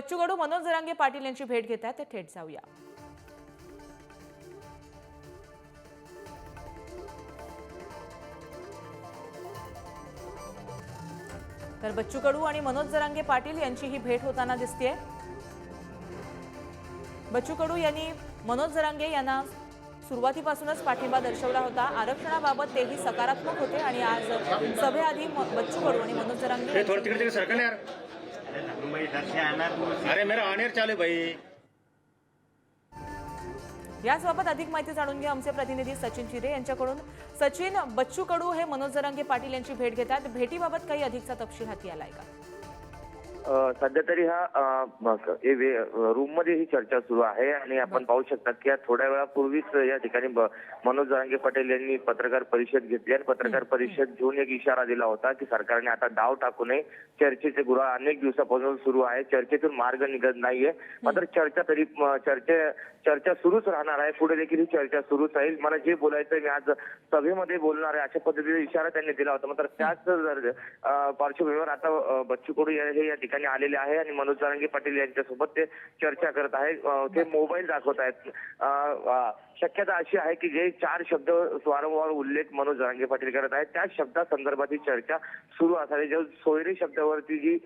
बच्चू कडू मनोज जरांगे पाटील यांची भेट घेत आहेत ते थेट जाऊया. तर बच्चू कडू आणि मनोज जरांगे पाटील यांची ही भेट होताना दिसतेय. बच्चू कडू यांनी मनोज जरांगे यांना सुरुवातीपासूनच पाठिंबा दर्शवला होता. आरक्षणाबाबत तेही सकारात्मक होते आणि आज सभेआधी बच्चू कडू आणि मनोज जरांगे अरे मेरा ऑनियर चालू भाई. याचबाबत अधिक माहिती जाणून घ्या. आमचे प्रतिनिधी सचिन चिरे यांच्याकडून. सचिन बच्चू कडू हे मनोज जरांगे पाटील यांची भेट घेतात. भेटीबाबत काही अधिकचा तपशील हाती आलाय का? सध्या तरी हा रूममध्ये ही चर्चा सुरू आहे आणि आपण पाहू शकता की थोड्या वेळापूर्वीच या ठिकाणी मनोज जरांगे पटेल यांनी पत्रकार परिषद घेतली आणि पत्रकार परिषद घेऊन एक इशारा दिला होता की सरकारने आता डाव टाकू नये. चर्चेचे गुरु अनेक दिवसापासून सुरू आहे. चर्चेतून मार्ग निघत नाहीये. मात्र चर्चा तरी चर्चे चर्चा सुरूच राहणार आहे. पुढे देखील ही चर्चा सुरूच राहील. मला जे बोलायचं मी आज सभेमध्ये बोलणार आहे अशा पद्धतीने इशारा त्यांनी दिला होता. मात्र त्याच पार्श्वभूमीवर आता बच्चू कडू हे या ठिकाणी आलेले आहे आणि मनोज जारंगे पाटील यांच्यासोबत ते चर्चा करत आहे ते मोबाईल दाखवत आहेत. शक्यता अशी आहे की जे चार शब्द वारंवार उल्लेख मनोज जारंगे पाटील करत आहेत त्या शब्दासंदर्भात ही चर्चा सुरू असावी. जो सोयरी शब्दावरती जी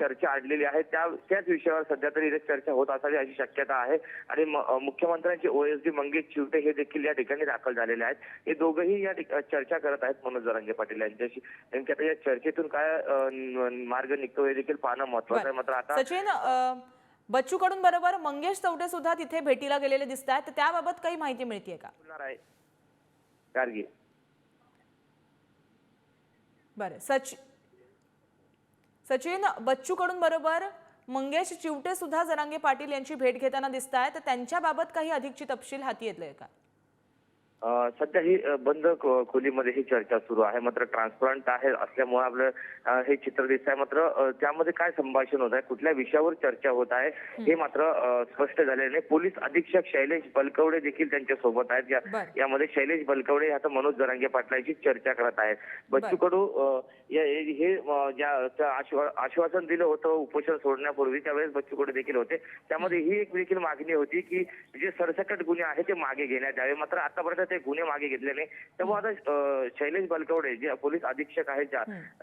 चर्चा आणलेली आहे त्या त्याच विषयावर सध्या तरी इथे चर्चा होत असावी अशी शक्यता आहे. आणि मुख्यमंत्र्यांचे ओएसडी मंगेश चिवटे हे देखील या ठिकाणी दाखल झालेले आहेत. हे दोघंही या चर्चा करत आहेत मनोज जरांगे पाटील यांच्याशी. नेमकी आता या चर्चेतून काय मार्ग निघतो हे देखील पाहणं महत्वाचं आहे. मात्र आता सचिन बच्चू कडून बरोबर मंगेश चौटे सुद्धा तिथे भेटीला गेलेले दिसत आहेत त्याबाबत काही माहिती मिळतीये का? गार्गी बरं. सच सचिन बच्चू कडून बरोबर मंगेश चिवटे सुद्धा जरांगे पाटील यांची भेट घेताना दिसत आहेत तर त्यांच्याबाबत काही अधिकची तपशील हाती येतलंय का? सध्या ही बंद खोलीमध्ये ही चर्चा सुरू आहे. मात्र ट्रान्सपरंट आहे असल्यामुळे आपलं हे चित्र दिसत आहे मात्र त्यामध्ये काय संभाषण होत आहे? कुठल्या विषयावर चर्चा होत आहे? हे. मात्र स्पष्ट झालेले नाही. पोलीस अधीक्षक शैलेश बलकवडे देखील त्यांच्यासोबत आहेत. यामध्ये शैलेश बलकवडे आता मनोज जरांगे पाटलांची चर्चा करत आहेत. बच्चू कडू हे ज्या आश्वासन दिलं होतं उपोषण सोडण्यापूर्वी त्यावेळेस बच्चू कडू देखील होते. त्यामध्ये ही एक देखील मागणी होती की जे सरसकट गुन्हे आहेत ते मागे घेण्यात यावे. मात्र आतापर्यंत ते गुन्हे मागे घेतले नाही. त्यामुळे आता शैलेश बलकवडे जे पोलीस अधीक्षक आहेत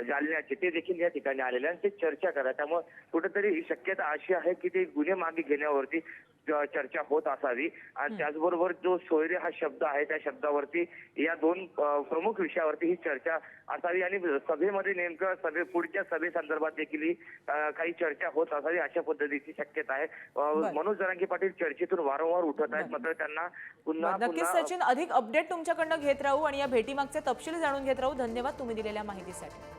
जालन्याचे ते देखील या ठिकाणी आलेले आणि ते चर्चा करा. त्यामुळे कुठेतरी शक्यता अशी आहे की ते गुन्हे मागे घेण्यावरती चर्चा होत असावी. आणि त्याचबरोबर जो सोयरे हा शब्द आहे त्या शब्दावरती या दोन प्रमुख विषयावरती ही चर्चा असावी. आणि सभेमध्ये नेमकं सभे पुढच्या सभेसंदर्भात देखील ही, काही चर्चा होत असावी अशा पद्धतीची शक्यता आहे. मनोज जरांगे पाटील चर्चेतून वारंवार उठत आहेत मात्र त्यांना पुन्हा नक्कीच सचिन अधिक अपडेट तुमच्याकडनं घेत राहू आणि या भेटीमागचे तपशील जाणून घेत राहू. धन्यवाद तुम्ही दिलेल्या माहितीसाठी.